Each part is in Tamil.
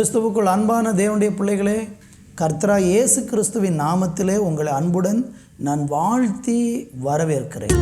கிறிஸ்துவுக்குள் அன்பான தேவனுடைய பிள்ளைகளே கர்த்தரா இயேசு கிறிஸ்துவின் நாமத்திலே உங்களை அன்புடன் நான் வாழ்த்தி வரவேற்கிறேன்.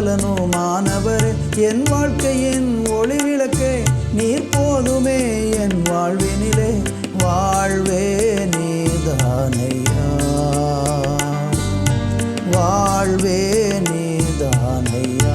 ஜீவனின் பலனுமானவரே என் வாழ்க்கையின் ஒளி விளக்கே நீர் போதுமே என் வாழ்வினிலே. வாழ்வே நீதானையா. வாழ்வே நீதானையா.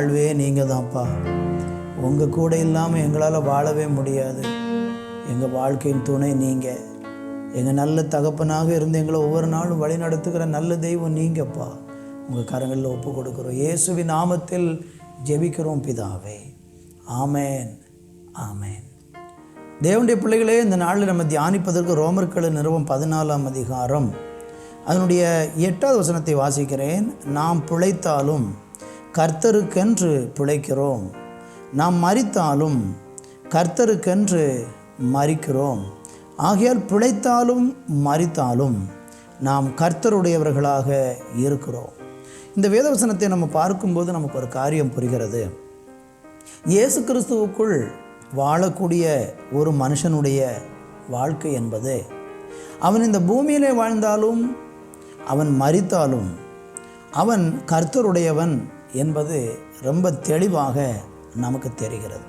வாழ்வே நீங்கள் தான்ப்பா உங்கள் கூட இல்லாமல் எங்களால் வாழவே முடியாது. எங்கள் வாழ்க்கையின் துணை நீங்கள் எங்கள் நல்ல தகப்பனாக இருந்து எங்களை ஒவ்வொரு நாளும் வழி நடத்துகிற நல்ல தெய்வம் நீங்கப்பா. உங்கள் கரங்களில் ஒப்பு கொடுக்குறோம். இயேசுவின் நாமத்தில் ஜெபிக்கிறோம் பிதாவே. ஆமேன். ஆமேன். தேவனுடைய பிள்ளைகளே இந்த நாளில் நம்ம தியானிப்பதற்கு ரோமர்களின் நிறுவம் பதினாலாம் அதிகாரம். அதனுடைய எட்டாவது வசனத்தை வாசிக்கிறேன். நாம் பிழைத்தாலும் கர்த்தருக்கென்று பிழைக்கிறோம். நாம் மறித்தாலும் கர்த்தருக்கென்று மறிக்கிறோம் ஆகையால் பிழைத்தாலும் மறித்தாலும் நாம் கர்த்தருடையவர்களாக இருக்கிறோம். இந்த வேதவசனத்தை நம்ம பார்க்கும்போது நமக்கு ஒரு காரியம் புரிகிறது. இயேசு கிறிஸ்துவுக்குள் வாழக்கூடிய ஒரு மனுஷனுடைய வாழ்க்கை என்பது அவன் இந்த பூமியிலே வாழ்ந்தாலும் அவன் மறித்தாலும் அவன் கர்த்தருடையவன் என்பது ரொம்ப தெளிவாக நமக்கு தெரிகிறது.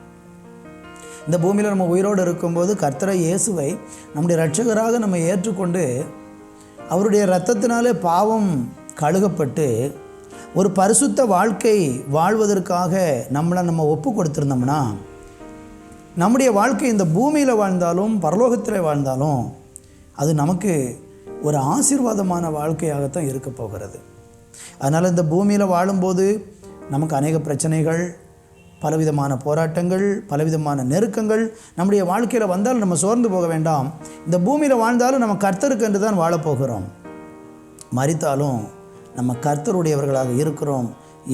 இந்த பூமியில் நம்ம உயிரோடு இருக்கும்போது கர்த்தரை இயேசுவை நம்முடைய ரட்சகராக நம்ம ஏற்றுக்கொண்டு அவருடைய இரத்தத்தினாலே பாவம் கழுகப்பட்டு ஒரு பரிசுத்த வாழ்க்கை வாழ்வதற்காக நம்மளை நம்ம ஒப்பு கொடுத்துருந்தோம்னா நம்முடைய வாழ்க்கை இந்த பூமியில் வாழ்ந்தாலும் பரலோகத்தில் வாழ்ந்தாலும் அது நமக்கு ஒரு ஆசீர்வாதமான வாழ்க்கையாகத்தான் இருக்க போகிறது. அதனால் இந்த பூமியில் வாழும்போது நமக்கு அநேக பிரச்சனைகள் பலவிதமான போராட்டங்கள் பலவிதமான நெருக்கங்கள் நம்முடைய வாழ்க்கையில் வந்தாலும் நம்ம சோர்ந்து போக வேண்டாம். இந்த பூமியில் வாழ்ந்தாலும் நம்ம கர்த்தருக்கு என்று தான் வாழப்போகிறோம் மறித்தாலும் நம்ம கர்த்தருடையவர்களாக இருக்கிறோம்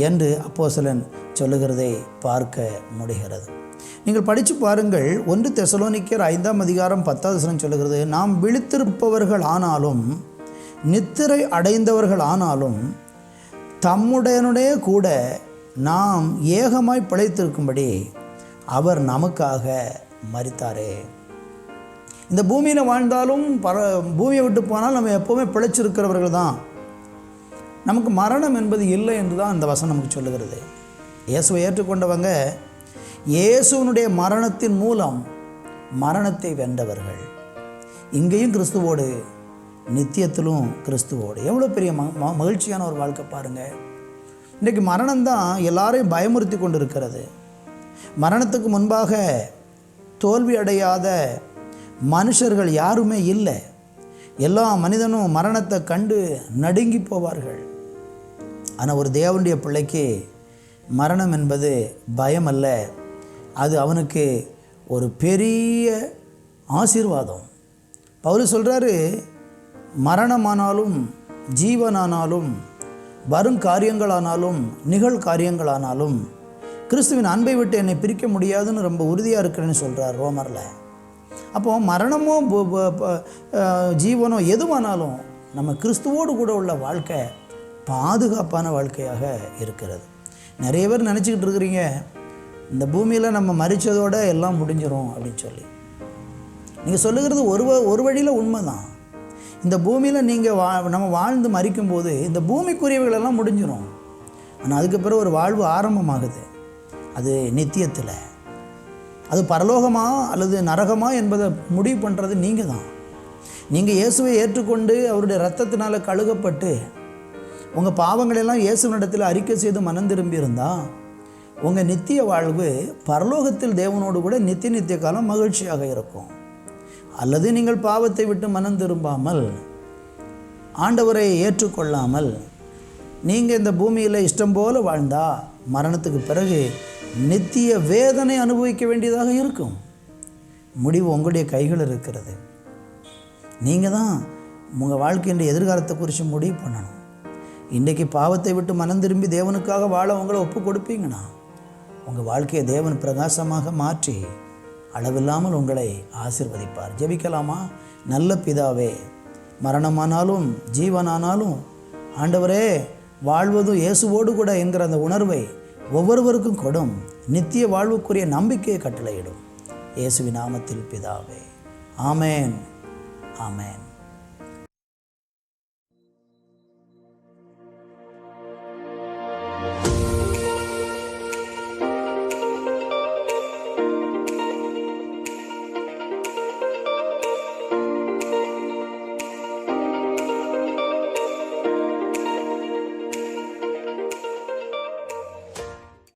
என்று அப்போசலன் சொல்லுகிறதை பார்க்க முடிகிறது. நீங்கள் படித்து பாருங்கள் ஒன்று தெசலோனிக்கர் ஐந்தாம் அதிகாரம் பத்தாவது வசனம் சொல்லுகிறது நாம் விழித்திருப்பவர்கள் ஆனாலும் நித்திரை அடைந்தவர்கள் ஆனாலும் தம்முடையனுடைய கூட நாம் ஏகமாய் பிழைத்திருக்கும்படி அவர் நமக்காக மறித்தாரே இந்த பூமியில் வாழ்ந்தாலும் பர பூமியை விட்டு போனால் நம்ம எப்போவுமே பிழைச்சிருக்கிறவர்கள் தான். நமக்கு மரணம் என்பது இல்லை என்று தான் இந்த வசனம் நமக்கு சொல்லுகிறது. இயேசுவை ஏற்றுக்கொண்டவங்க இயேசுவனுடைய மரணத்தின் மூலம் மரணத்தை வென்றவர்கள். இங்கேயும் கிறிஸ்துவோடு நித்தியத்திலும் கிறிஸ்துவோடு. எவ்வளோ பெரிய ம ம- மகிழ்ச்சியான ஒரு வாழ்க்கை பாருங்கள் இன்றைக்கு மரணம்தான் எல்லாரையும் பயமுறுத்தி கொண்டு இருக்கிறது மரணத்துக்கு முன்பாக தோல்வி அடையாத மனுஷர்கள் யாருமே இல்லை. எல்லா மனிதனும் மரணத்தை கண்டு நடுங்கி போவார்கள். ஆனால் ஒரு தேவனுடைய பிள்ளைக்கு மரணம் என்பது பயம் அல்ல. அது அவனுக்கு ஒரு பெரிய ஆசீர்வாதம். பவுல் சொல்கிறாரு மரணமானாலும் ஜீவனானாலும் வரும் காரியங்களானாலும் நிகழ் காரியங்களானாலும் கிறிஸ்துவின் அன்பை விட்டு என்னை பிரிக்க முடியாதுன்னு ரொம்ப உறுதியாக இருக்கிறேன்னு சொல்கிறார் ரோமரில். அப்போது மரணமோ ஜீவனோ எதுவானாலும் நம்ம கிறிஸ்துவோடு கூட உள்ள வாழ்க்கை பாதுகாப்பான வாழ்க்கையாக இருக்கிறது. நிறைய பேர் நினச்சிக்கிட்டு இருக்கிறீங்க இந்த பூமியில் நம்ம மறித்ததோடு எல்லாம் முடிஞ்சிடும் அப்படின்னு சொல்லி. நீங்கள் சொல்லுகிறது ஒரு வ- ஒரு வழியில் உண்மை தான் இந்த பூமியில் நீங்கள் வா நம்ம வாழ்ந்து மறிக்கும்போது இந்த பூமிக்குரியவைகளெல்லாம் முடிஞ்சிடும் ஆனால் அதுக்கு பிறகு ஒரு வாழ்வு ஆரம்பமாகுது. அது நித்தியத்தில். அது பரலோகமா அல்லது நரகமா என்பதை முடிவு பண்ணுறது நீங்கள் தான் நீங்கள் இயேசுவை ஏற்றுக்கொண்டு அவருடைய ரத்தத்தினால் கழுகப்பட்டு உங்கள் பாவங்களெல்லாம் இயேசுவனிடத்தில் அறிக்கை செய்து மனம் திரும்பியிருந்தால் உங்கள் நித்திய வாழ்வு பரலோகத்தில் தேவனோடு கூட நித்திய நித்திய காலம் மகிழ்ச்சியாக இருக்கும். அல்லது நீங்கள் பாவத்தை விட்டு மனம் திரும்பாமல் ஆண்டவரை ஏற்றுக்கொள்ளாமல் நீங்கள் இந்த பூமியில் இஷ்டம் போல வாழ்ந்தா மரணத்துக்கு பிறகு நித்திய வேதனை அனுபவிக்க வேண்டியதாக இருக்கும். முடிவு உங்களுடைய கைகள் இருக்கிறது. நீங்கள் தான் உங்கள் வாழ்க்கையின் எதிர்காலத்தை குறித்து முடிவு பண்ணணும். இன்றைக்கி பாவத்தை விட்டு மனம் திரும்பி தேவனுக்காக வாழ உங்களை ஒப்பு கொடுப்பீங்கன்னா உங்கள் வாழ்க்கையை தேவன் பிரகாசமாக மாற்றி அளவில்லாமல் உங்களை ஆசிர்வதிப்பார். ஜெபிக்கலாமா? நல்ல பிதாவே மரணமானாலும் ஜீவனானாலும் ஆண்டவரே வாழ்வதும் இயேசுவோடு கூட என்கிற அந்த உணர்வை ஒவ்வொருவருக்கும் கொடும். நித்திய வாழ்வுக்குரிய நம்பிக்கையை கட்டளையிடும். இயேசுவின் நாமத்தில் பிதாவே. ஆமேன். ஆமேன்.